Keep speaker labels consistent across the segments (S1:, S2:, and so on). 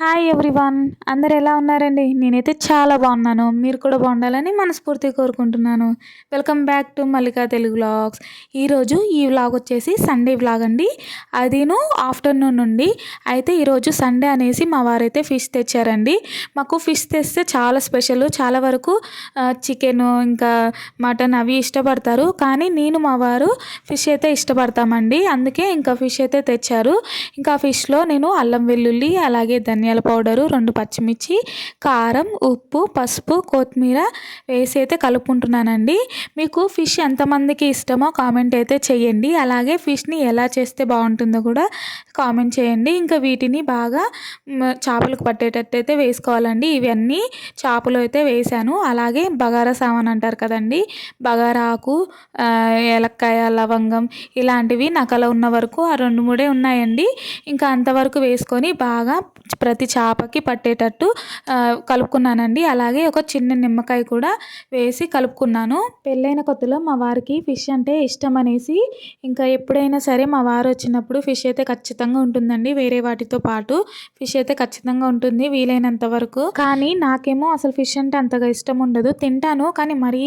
S1: Hi everyone అందరు ఎలా ఉన్నారండి? నేనైతే చాలా బాగున్నాను. మీరు కూడా బాగుండాలని మనస్ఫూర్తిగా కోరుకుంటున్నాను. Welcome back to Mallika Telugu vlogs ఈరోజు ఈ వ్లాగ్ వచ్చేసి సండే వ్లాగ్ అండి. అదిను ఆఫ్టర్నూన్ నుండి. అయితే ఈరోజు సండే అనేసి మా వారైతే ఫిష్ తెచ్చారండి. మాకు ఫిష్ తెస్తే చాలా స్పెషల్ చాలా వరకు చికెన్ ఇంకా మటన్ అవి ఇష్టపడతారు. కానీ నేను మా వారు ఫిష్ అయితే ఇష్టపడతామండి. అందుకే ఇంకా ఫిష్ అయితే తెచ్చారు. ఇంకా ఫిష్లో నేను అల్లం వెల్లుల్లి అలాగే ధనియా ధనియాల పౌడరు రెండు పచ్చిమిర్చి కారం ఉప్పు పసుపు కొత్తిమీర వేసి అయితే కలుపుకుంటున్నానండి. మీకు ఫిష్ ఎంతమందికి ఇష్టమో కామెంట్ అయితే చేయండి. అలాగే ఫిష్ని ఎలా చేస్తే బాగుంటుందో కూడా కామెంట్ చేయండి. ఇంకా వీటిని బాగా చేపలకు పట్టేటట్టు అయితే వేసుకోవాలండి. ఇవన్నీ చేపలు అయితే వేసాను. అలాగే బగారా సామాన్ అంటారు కదండి. బగారా ఆకు ఏలక్కాయ లవంగం ఇలాంటివి నకల ఉన్న వరకు ఆ రెండు మూడే ఉన్నాయండి. ఇంకా అంతవరకు వేసుకొని బాగా ప్రతి చేపకి పట్టేటట్టు కలుపుకున్నానండి. అలాగే ఒక చిన్న నిమ్మకాయ కూడా వేసి కలుపుకున్నాను. పెళ్ళైన కొత్తలో మా వారికి ఫిష్ అంటే ఇష్టం అనేసి ఇంకా ఎప్పుడైనా సరే మా వారు వచ్చినప్పుడు ఫిష్ అయితే ఖచ్చితంగా ఉంటుందండి. వేరే వాటితో పాటు ఫిష్ అయితే ఖచ్చితంగా ఉంటుంది వీలైనంత వరకు. కానీ నాకేమో అసలు ఫిష్ అంటే అంతగా ఇష్టం ఉండదు. తింటాను కానీ మరీ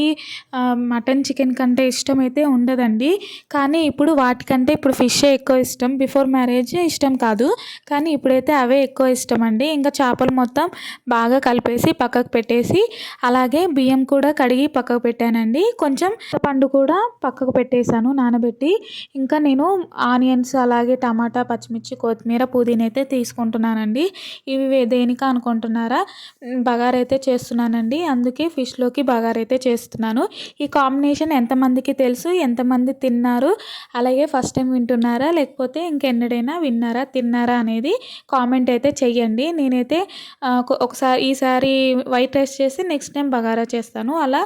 S1: మటన్ చికెన్ కంటే ఇష్టం అయితే ఉండదండి. కానీ ఇప్పుడు వాటికంటే ఇప్పుడు ఫిష్ ఎక్కువ ఇష్టం. బిఫోర్ మ్యారేజ్ ఇష్టం కాదు. కానీ ఇప్పుడైతే అవే ఎక్కువ ఇష్టం. అండి. ఇంకా చేపలు మొత్తం బాగా కలిపేసి పక్కకు పెట్టేసి అలాగే బియ్యం కూడా కడిగి పక్కకు పెట్టానండి. కొంచెం పండు కూడా పక్కకు పెట్టేశాను నానబెట్టి. ఇంకా నేను ఆనియన్స్ అలాగే టమాటా పచ్చిమిర్చి కొత్తిమీర పుదీనా అయితే తీసుకుంటున్నానండి. ఇవి దేనిక అనుకుంటున్నారా? బగారైతే అయితే చేస్తున్నానండి. అందుకే ఫిష్లోకి బగారైతే అయితే చేస్తున్నాను. ఈ కాంబినేషన్ ఎంతమందికి తెలుసు ఎంతమంది తిన్నారు అలాగే ఫస్ట్ టైం వింటున్నారా లేకపోతే ఇంకెన్నడైనా విన్నారా తిన్నారా అనేది కామెంట్ అయితే చెయ్యండి. అండి నేనైతే ఒకసారి ఈసారి వైట్ రైస్ చేసి నెక్స్ట్ టైం బగారా చేస్తాను. అలా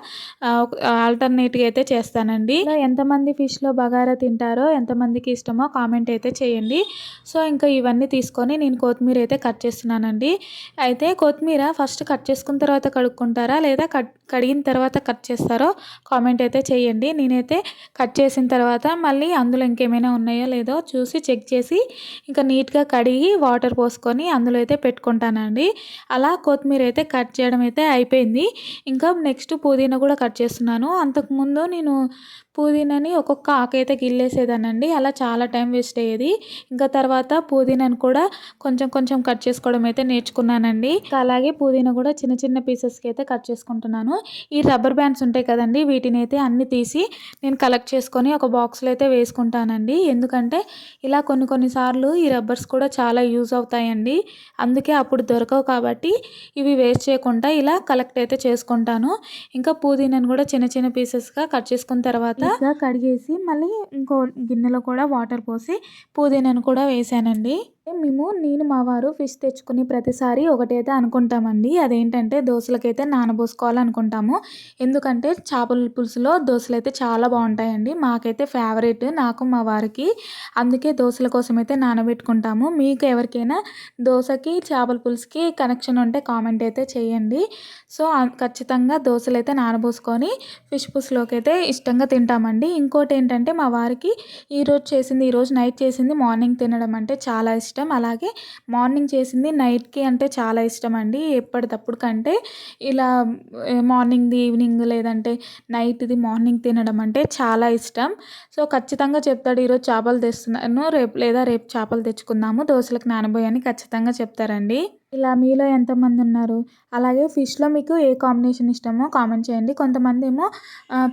S1: ఆల్టర్నేట్గా అయితే చేస్తానండి. ఎంతమంది ఫిష్లో బగారా తింటారో ఎంతమందికి ఇష్టమో కామెంట్ అయితే చేయండి. సో ఇంకా ఇవన్నీ తీసుకొని నేను కొత్తిమీర అయితే కట్ చేస్తున్నానండి. అయితే కొత్తిమీర ఫస్ట్ కట్ చేసుకున్న తర్వాత కడుక్కుంటారా లేదా కట్ కడిగిన తర్వాత కట్ చేస్తారో కామెంట్ అయితే చేయండి. నేనైతే కట్ చేసిన తర్వాత మళ్ళీ అందులో ఇంకేమైనా ఉన్నాయో లేదో చూసి చెక్ చేసి ఇంకా నీట్గా కడిగి వాటర్ పోసుకొని అందులో అయితే పెట్టుకుంటానండి. అలా కొత్తిమీర అయితే కట్ చేయడం అయితే అయిపోయింది. ఇంకా నెక్స్ట్ పుదీనా కూడా కట్ చేస్తున్నాను. అంతకుముందు నేను పుదీనాని ఒక్కొక్క ఆకైతే అయితే గిల్లేసేదానండి అలా చాలా టైం వేస్ట్ అయ్యేది. ఇంకా తర్వాత పుదీనాను కూడా కొంచెం కొంచెం కట్ చేసుకోవడం అయితే నేర్చుకున్నానండి. అలాగే పుదీనా కూడా చిన్న చిన్న పీసెస్కి అయితే కట్ చేసుకుంటున్నాను. ఈ రబ్బర్ బ్యాండ్స్ ఉంటాయి కదండి వీటిని అయితే అన్ని తీసి నేను కలెక్ట్ చేసుకొని ఒక బాక్స్లో అయితే వేసుకుంటానండి. ఎందుకంటే ఇలా కొన్ని కొన్నిసార్లు ఈ రబ్బర్స్ కూడా చాలా యూజ్ అవుతాయండి. అందుకే అప్పుడు దొరకవు కాబట్టి ఇవి వేస్ట్ చేయకుండా ఇలా కలెక్ట్ అయితే చేసుకుంటాను. ఇంకా పుదీనాను కూడా చిన్న చిన్న పీసెస్గా కట్ చేసుకున్న తర్వాత కడిగేసి మళ్ళీ ఇంకో గిన్నెలో కూడా వాటర్ పోసి పుదీనాను కూడా వేసానండి. మేము నేను మా వారు ఫిష్ తెచ్చుకుని ప్రతిసారి ఒకటైతే అనుకుంటామండి. అదేంటంటే దోశలకైతే నానబోసుకోవాలనుకుంటాము. ఎందుకంటే చేపల పులుసులో దోశలు అయితే చాలా బాగుంటాయండి. మాకైతే ఫేవరెట్ నాకు మా వారికి. అందుకే దోశల కోసం అయితే నానబెట్టుకుంటాము. మీకు ఎవరికైనా దోశకి చేపల పులుసుకి కనెక్షన్ ఉంటే కామెంట్ అయితే చేయండి. సో ఖచ్చితంగా దోశలు అయితే నానబోసుకొని ఫిష్ పులుసులోకి అయితే ఇష్టంగా తింటామండి. ఇంకోటి ఏంటంటే మా వారికి ఈరోజు చేసింది ఈరోజు నైట్ చేసింది మార్నింగ్ తినడం అంటే చాలా ఇష్టం. ఇష్టం. అలాగే మార్నింగ్ చేసింది నైట్కి అంటే చాలా ఇష్టం అండి ఎప్పటికప్పుడు కంటే ఇలా మార్నింగ్ది ఈవినింగ్ లేదంటే నైట్ది మార్నింగ్ తినడం అంటే చాలా ఇష్టం. సో ఖచ్చితంగా చెప్తాడు ఈరోజు చేపలు తెస్తున్నాను. రేపు లేదా రేపు చేపలు తెచ్చుకుందాము. దోశలకు నానబోయని ఖచ్చితంగా చెప్తారండి. ఇలా మీలో ఎంతమంది ఉన్నారు? అలాగే ఫిష్లో మీకు ఏ కాంబినేషన్ ఇష్టమో కామెంట్ చేయండి. కొంతమంది ఏమో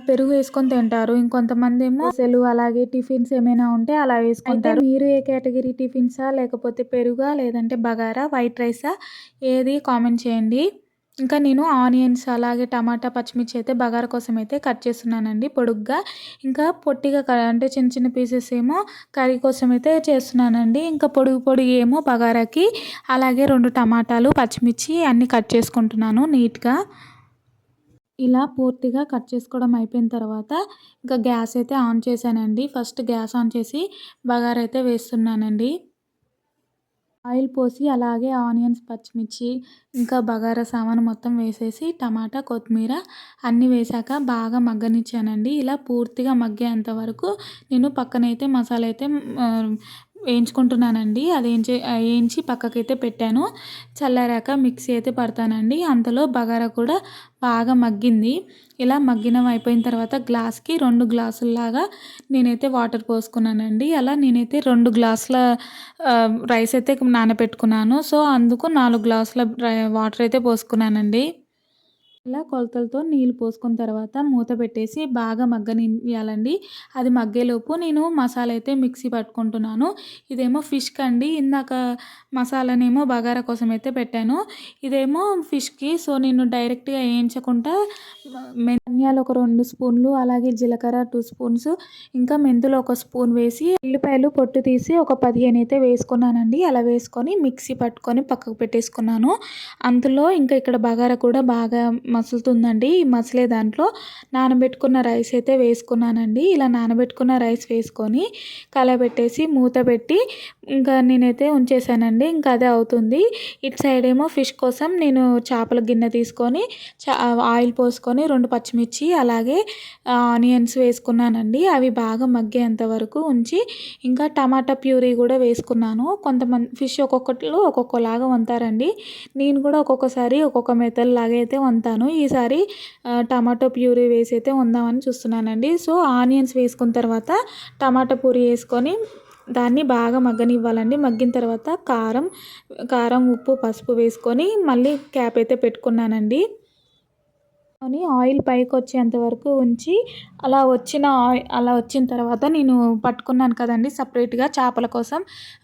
S1: పెరుగు వేసుకొని తింటారు. ఇంకొంతమంది ఏమో అసలు అలాగే టిఫిన్స్ ఏమైనా ఉంటే అలా వేసుకుంటారు మీరు ఏ కేటగిరీ టిఫిన్సా లేకపోతే పెరుగా లేదంటే బగారా వైట్ రైసా? ఏది కామెంట్ చేయండి. ఇంకా నేను ఆనియన్స్ అలాగే టమాటా పచ్చిమిర్చి అయితే బగారా కోసం అయితే కట్ చేస్తున్నానండి పొడుగ్గా. ఇంకా పొట్టిగా అంటే చిన్న చిన్న పీసెస్ ఏమో కర్రీ కోసం అయితే చేస్తున్నానండి. ఇంకా పొడుగు పొడుగు ఏమో బగారాకి అలాగే రెండు టమాటాలు పచ్చిమిర్చి అన్నీ కట్ చేసుకుంటున్నాను నీట్గా. ఇలా పూర్తిగా కట్ చేసుకోవడం అయిపోయిన తర్వాత ఇంకా గ్యాస్ అయితే ఆన్ చేశానండి. ఫస్ట్ గ్యాస్ ఆన్ చేసి బగారా అయితే వేస్తున్నానండి. ఆయిల్ పోసి అలాగే ఆనియన్స్ పచ్చిమిర్చి ఇంకా బగారా సామాను మొత్తం వేసేసి టమాటా కొత్తిమీర అన్నీ వేసాక బాగా మగ్గనిచ్చానండి. ఇలా పూర్తిగా మగ్గేంత వరకు నేను పక్కనైతే మసాలా అయితే వేయించుకుంటున్నానండి. అది వేయించి వేయించి పక్కకైతే పెట్టాను. చల్లారాక మిక్సీ అయితే పడతానండి. అంతలో బగారా కూడా బాగా మగ్గింది. ఇలా మగ్గినం అయిపోయిన తర్వాత గ్లాస్కి రెండు గ్లాసుల్లాగా నేనైతే వాటర్ పోసుకున్నానండి. అలా నేనైతే రెండు గ్లాసుల రైస్ అయితే నానబెట్టుకున్నాను. సో అందుకు నాలుగు గ్లాసుల వాటర్ అయితే పోసుకున్నానండి. ఇలా కొలతలతో నీళ్ళు పోసుకున్న తర్వాత మూత పెట్టేసి బాగా మగ్గనియాలండి అది మగ్గేలోపు నేను మసాలా అయితే మిక్సీ పట్టుకుంటున్నాను. ఇదేమో ఫిష్ కండి. ఇందాక మసాలానేమో బగారా కోసం అయితే పెట్టాను. ఇదేమో ఫిష్కి సో నేను డైరెక్ట్గా వేయించకుండా ధనియాలు ఒక రెండు స్పూన్లు అలాగే జీలకర్ర టూ స్పూన్స్ ఇంకా మెంతులు ఒక స్పూన్ వేసి ఉల్లిపాయలు పొట్టు తీసి ఒక పదిహేను అయితే వేసుకున్నానండి. అలా వేసుకొని మిక్సీ పట్టుకొని పక్కకు పెట్టేసుకున్నాను. అందులో ఇంకా ఇక్కడ బగారా కూడా బాగా మసులుతుందండి. ఈ మసలే దాంట్లో నానబెట్టుకున్న రైస్ అయితే వేసుకున్నానండి. ఇలా నానబెట్టుకున్న రైస్ వేసుకొని కలబెట్టేసి మూత పెట్టి ఇంకా నేనైతే ఉంచేసానండి. ఇంకా అదే అవుతుంది. ఇటు సైడ్ ఏమో ఫిష్ కోసం నేను చేపల గిన్నె తీసుకొని ఆయిల్ పోసుకొని రెండు పచ్చిమిర్చి అలాగే ఆనియన్స్ వేసుకున్నానండి. అవి బాగా మగ్గేంత వరకు ఉంచి ఇంకా టమాటా ప్యూరీ కూడా వేసుకున్నాను. కొంతమంది ఫిష్ ఒక్కొక్కటిలో ఒక్కొక్కలాగా వంతారండి. నేను కూడా ఒక్కొక్కసారి ఒక్కొక్క మెథడ్ లాగా అయితే వంతాను. ఈసారి టమాటో ప్యూరీ వేసి అయితే ఉందామని చూస్తున్నానండి. సో ఆనియన్స్ వేసుకున్న తర్వాత టమాటా పూరి వేసుకొని దాన్ని బాగా మగ్గనివ్వాలండి. మగ్గిన తర్వాత కారం కారం ఉప్పు పసుపు వేసుకొని మళ్ళీ క్యాప్ అయితే పెట్టుకున్నానండి. అని ఆయిల్ పైకి వచ్చేంత వరకు ఉంచి అలా వచ్చిన ఆయిల్ అలా వచ్చిన తర్వాత నేను పట్టుకున్నాను కదండి సపరేట్గా చేపల కోసం.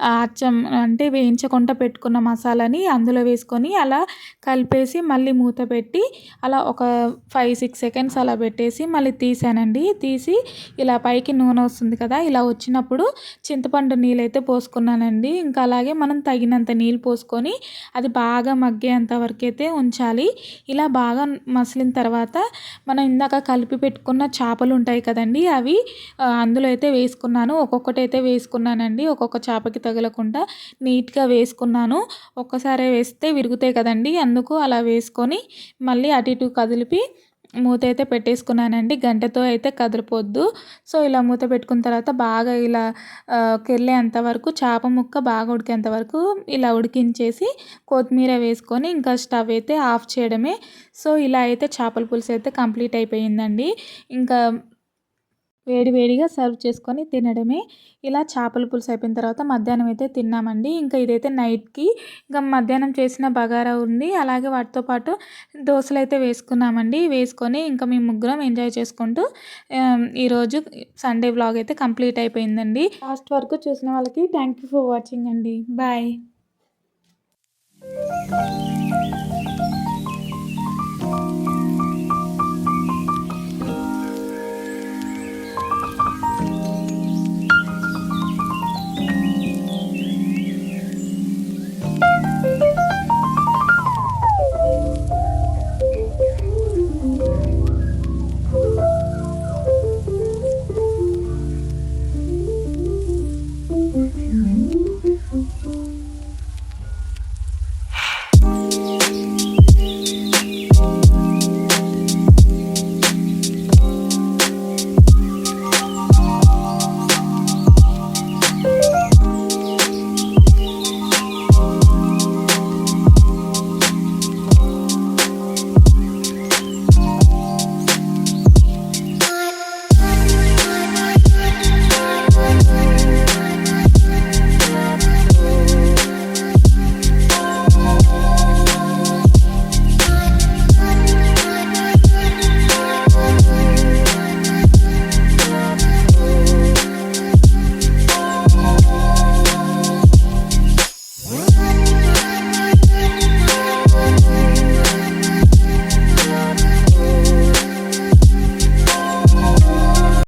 S1: అచ్చం అంటే వేయించకుండా పెట్టుకున్న మసాలాని అందులో వేసుకొని అలా కలిపేసి మళ్ళీ మూత పెట్టి అలా ఒక ఫైవ్ సిక్స్ సెకండ్స్ అలా పెట్టేసి మళ్ళీ తీసానండి. తీసి ఇలా పైకి నూనె వస్తుంది కదా ఇలా వచ్చినప్పుడు చింతపండు నీళ్ళు అయితే పోసుకున్నానండి. ఇంకా అలాగే మనం తగినంత నీళ్ళు పోసుకొని అది బాగా మగ్గేంత వరకు అయితే ఉంచాలి. ఇలా బాగా మసిలిన తర్వాత తర్వాత మనం ఇందాక కలిపి పెట్టుకున్న చేపలు ఉంటాయి కదండి అవి అందులో అయితే వేసుకున్నాను. ఒక్కొక్కటి అయితే వేసుకున్నానండి. ఒక్కొక్క చేపకి తగలకుండా నీట్గా వేసుకున్నాను. ఒక్కసారే వేస్తే విరుగుతాయి కదండి. అందుకు అలా వేసుకొని మళ్ళీ అటు ఇటు కదిలిపి మూత అయితే పెట్టేసుకున్నానండి. గంటతో అయితే కదిలిపోద్దు. సో ఇలా మూత పెట్టుకున్న తర్వాత బాగా ఇలా కెళ్ళేంత వరకు చేప ముక్క బాగా ఉడికేంత వరకు ఇలా ఉడికించేసి కొత్తిమీర వేసుకొని ఇంకా స్టవ్ అయితే ఆఫ్ చేయడమే. సో ఇలా అయితే చేపల పులుసు అయితే కంప్లీట్ అయిపోయిందండి. ఇంకా వేడి వేడిగా సర్వ్ చేసుకొని తినడమే. ఇలా చేపల పులుసు అయిపోయిన తర్వాత మధ్యాహ్నం అయితే తిన్నామండి. ఇంకా ఇదైతే నైట్కి ఇంకా మధ్యాహ్నం చేసిన బగారా ఉంది. అలాగే వాటితో పాటు దోశలు అయితే వేసుకున్నామండి. వేసుకొని ఇంకా మేము ముగ్గురం ఎంజాయ్ చేసుకుంటూ ఈరోజు సండే వ్లాగ్ అయితే కంప్లీట్ అయిపోయిందండి. లాస్ట్ వరకు చూసిన వాళ్ళకి థ్యాంక్ యూ ఫర్ వాచింగ్ అండి. బాయ్